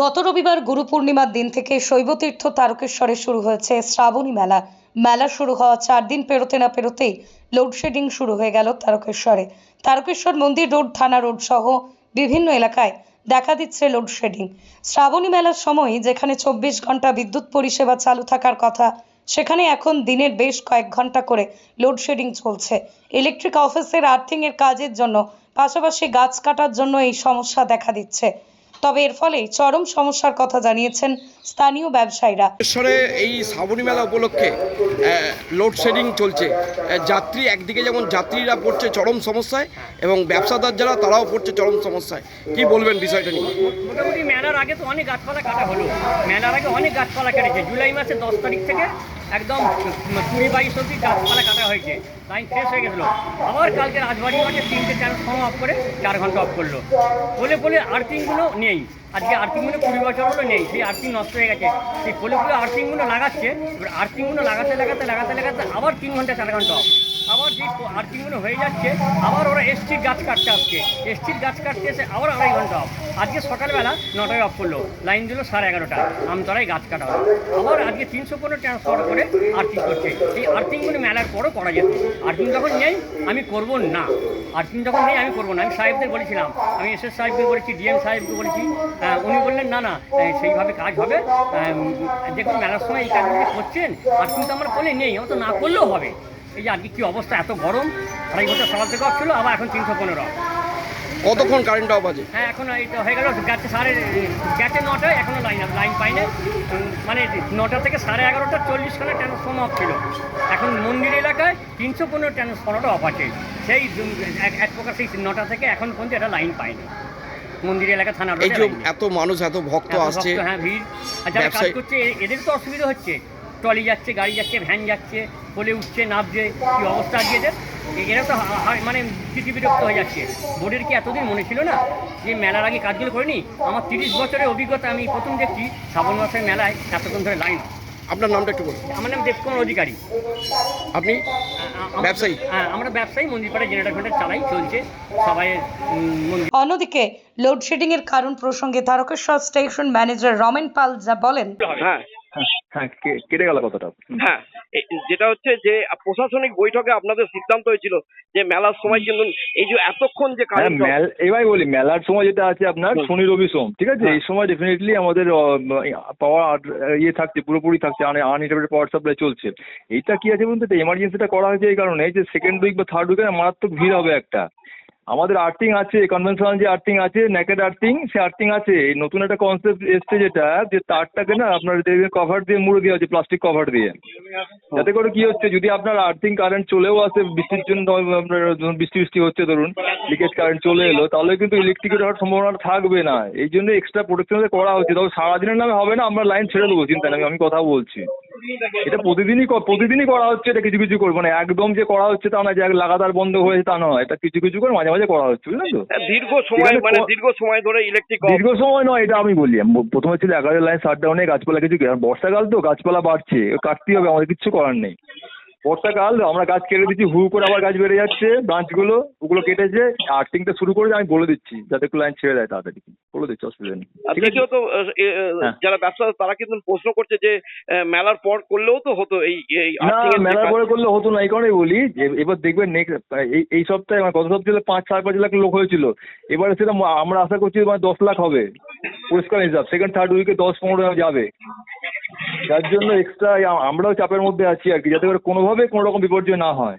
গত রবিবার গুরু পূর্ণিমার দিন থেকে শৈবতীর্থ তারকেশ্বরে শুরু হয়েছে শ্রাবণী মেলা। মেলা শুরু হওয়া চার দিন পেরোতে না পেরোতেই লোডশেডিং শুরু হয়ে গেল তারকেশ্বরে। তারকেশ্বর মন্দির রোড, থানা রোড সহ বিভিন্ন এলাকায় দেখা দিচ্ছে লোডশেডিং শ্রাবণী মেলার সময় যেখানে চব্বিশ ঘণ্টা বিদ্যুৎ পরিষেবা চালু থাকার কথা, সেখানে এখন দিনের বেশ কয়েক ঘণ্টা করে লোডশেডিং চলছে। ইলেকট্রিক অফিসের আর্থিংয়ের কাজের জন্য, পাশাপাশি গাছ কাটার জন্য এই সমস্যা দেখা দিচ্ছে। তবে এর ফলে চরম সমস্যার কথা জানিয়েছেন স্থানীয় ব্যবসায়ীরা। ঈশ্বরে এই শ্রাবণী মেলা উপলক্ষে লোডশেডিং চলছে। যাত্রী একদিকে যেমন যাত্রীরা পড়ছে চরম সমস্যায় এবং ব্যবসাদার যারা তারাও পড়ছে চরম সমস্যায়। কি বলবেন বিষয়টা নিয়ে? মোটামুটি মেলার আগে তো অনেক গাছপালা কাটা হলো। মেলার আগে অনেক গাছপালা কেটেছে। জুলাই মাসের দশ তারিখ থেকে একদম কুড়ি বাইশ অব্দি গাছপালা কাটা হয়েছে। লাইন শেষ হয়ে গেছিল। আবার কালকে রাজবাড়ি মাঠে তিনটে চার সময় অফ করে চার ঘণ্টা অফ করল। বলে বলে আর্থিংগুলো নেই। আজকে আর্থিংগুলো কুড়ি বছর হলো নেই। সেই আর্থিং নষ্ট হয়ে গেছে। সেই ফলে ফলে আর্থিংগুলো লাগাচ্ছে। এবার আর্থিংগুলো লাগাতে লাগাতে লাগাতে লাগাতে আবার তিন ঘণ্টা, চার ঘণ্টা অফ আবার যে আর্থিংগুলো হয়ে যাচ্ছে, আবার ওরা এসটির গাছ কাটতে আসছে এসটির গাছ কাটতে এসে আবার আড়াই ঘণ্টা অফ আজকে সকালবেলা নটায় অফ করল। লাইন দিল সাড়ে এগারোটা। আমতলায় গাছ কাটা হলো আবার আজকে তিনশো পনেরো ট্রান্সফার করে আর্থিং করছে। এই আর্থিং আর্থিংগুলো মেলার পরও করা যেত। আর্থিং যখন নেই, আমি করব না। আর্থিং যখন নেই, আমি করব না। আমি সাহেবদের বলেছিলাম। আমি এস এস সাহেবকে বলেছি, ডিএম সাহেবকে বলেছি। উনি বললেন, না না সেইভাবে কাজ হবে। দেখুন, মেলার সময় এই কাজগুলো করছেন। আর্থিং তো আমার করলে নেই। আমার তো না করলেও হবে। এই যে আজকে কী অবস্থা? এত গরম? আড়াই বছর সকাল থেকে অফ ছিল আবার এখন তিনশো পনেরো। কতক্ষণ কারেন্ট অফ আছে? হ্যাঁ এখন এই তো হয়ে গেল গেছে সাড়ে গেছে নটায় এখনও লাইন লাইন পাইনি। মানে নটা থেকে সাড়ে এগারোটা চল্লিশ চল্লিশখানে ট্রান্সফর্ম অফ ছিল? এখন মন্দির এলাকায় তিনশো পনেরো ট্রান্সফর্মারটা অফ আছে? সেই এক- এক প্রকার সেই নটা থেকে এখন পর্যন্ত এটা লাইন পায়নি মন্দির এলাকা থানা এই যে এত মানুষ এত ভক্ত আসছে হ্যাঁ ভিড়। আর যারা কাজ করছে এদের তো অসুবিধা হচ্ছে। ট্রলি যাচ্ছে গাড়ি যাচ্ছে ভ্যান যাচ্ছে বলে উঠছে নামছে কি অবস্থা আজকে এদের? এরা তো মানে চিঠি বিরক্ত হয়ে যাচ্ছে। বোর্ডের কি এতদিন মনে ছিল না যে মেলার আগে কাজগুলো করিনি? আমার তিরিশ বছরের অভিজ্ঞতা আমি প্রথম দেখছি শ্রাবণ মাসের মেলায় এতক্ষণ ধরে লাইন। আপনার নামটা একটু বলুন। আমার নাম দেবকুমার অধিকারী। আপনি ব্যবসায়ী? হ্যাঁ আমরা ব্যবসায়ী মন্দিরপাড়া জেনারেটর ফেন্টার চালাই চলছে। সবাই মন্দির অন্যদিকে লোডশেডিং এর কারণ প্রসঙ্গে তারকেশ্বর স্টেশন ম্যানেজার রমেন পাল যা বলেন হ্যাঁ। হ্যাঁ কে- কেটে গেল কথাটা। হ্যাঁ যেটা হচ্ছে যে প্রশাসনিক বৈঠকে আপনাদের সিদ্ধান্ত হয়েছিল যে মেলার সময় কিন্তু এই যে এতক্ষণ যে হ্যাঁ মেল এবার বলি মেলার সময় যেটা আছে আপনার শনি রবি সোম ঠিক আছে? হ্যাঁ। এই সময় ডেফিনেটলি আমাদের পাওয়ার ইয়ে থাকছে পুরোপুরি থাকছে আনইন্টারপ্রেটেড পাওয়ার সাপ্লাই চলছে। এইটা কি আছে বলুন তো? এমার্জেন্সিটা করা হয়েছে এই কারণে যে সেকেন্ড উইক বা থার্ড উইকে মারাত্মক ভিড় হবে একটা। আমাদের আর্থিং আছে কনভেনশনাল যে আর্থিং আছে নেকেড আর্থিং সে আর্থিং আছে। নতুন একটা কনসেপ্ট এসছে যেটা, যে তারটাকে না আপনার কভার দিয়ে মুড়ে দেওয়া হচ্ছে প্লাস্টিক কভার দিয়ে। যাতে করে কি হচ্ছে, যদি আপনার আর্থিং কারেন্ট চলেও আসে, বৃষ্টির জন্য আপনার বৃষ্টি বৃষ্টি হচ্ছে, ধরুন লিকেজ কারেন্ট চলে এলো, তাহলে কিন্তু ইলেকট্রিকের হওয়ার সম্ভাবনা থাকবে না। এই জন্য এক্সট্রা প্রোটেকশন করা হচ্ছে, তবে সারাদিনের নামে হবে না, আমরা লাইন ছেড়ে দেবো, চিন্তা নেই, আমি কথা বলছি। এটা প্রতিদিনই প্রতিদিনই করা হচ্ছে এটা কিছু কিছু করে। মানে একদম যে করা হচ্ছে তা না যে এক লাগাতার বন্ধ হয়েছে তা নয়। এটা কিছু কিছু করে মাঝে মাঝে করা হচ্ছে বুঝলেন তো? দীর্ঘ সময় মানে দীর্ঘ সময় ধরে ইলেকট্রিক দীর্ঘ সময় নয় এটা আমি বলি। প্রথমে ছিল এগারো লাইন শাটডাউনে গাছপালা কিছু বর্ষাকাল তো গাছপালা বাড়ছে কাটতেই হবে আমাদের কিচ্ছু করার নেই। বর্ষাকাল আমরা গাছ কেটে দিচ্ছি হু করে আবার গাছ বেড়ে যাচ্ছে ব্রাঞ্চগুলো ওগুলো কেটেছে আর্থিংটা শুরু করেছে আমি বলে দিচ্ছি যাতে একটু লাইন ছেড়ে দেয় তাড়াতাড়ি। বলে দিচ্ছি অসুবিধা নেই। দ্বিতীয়ত আহ, হ্যাঁ। যারা ব্যবসা তারা কিন্তু প্রশ্ন করছে যে মেলার পর করলেও তো হতো এই মেলার পরে করলে হতো না এই কারণে বলি যে এবার দেখবেন নেক্সট এই এই সপ্তাহে মানে গত সপ্তাহে পাঁচ সাড়ে পাঁচ লাখ লোক হয়েছিল। এবারে সেটা আমরা আশা করছি মানে দশ লাখ হবে। পরিষ্কার হিসাব সেকেন্ড থার্ড উইকে দশ পনেরো যাবে। যার জন্য এক্সট্রা আমরাও চাপের মধ্যে আছি আর কি যাতে করে কোনোভাবে কোনো রকম বিপর্যয় না হয়।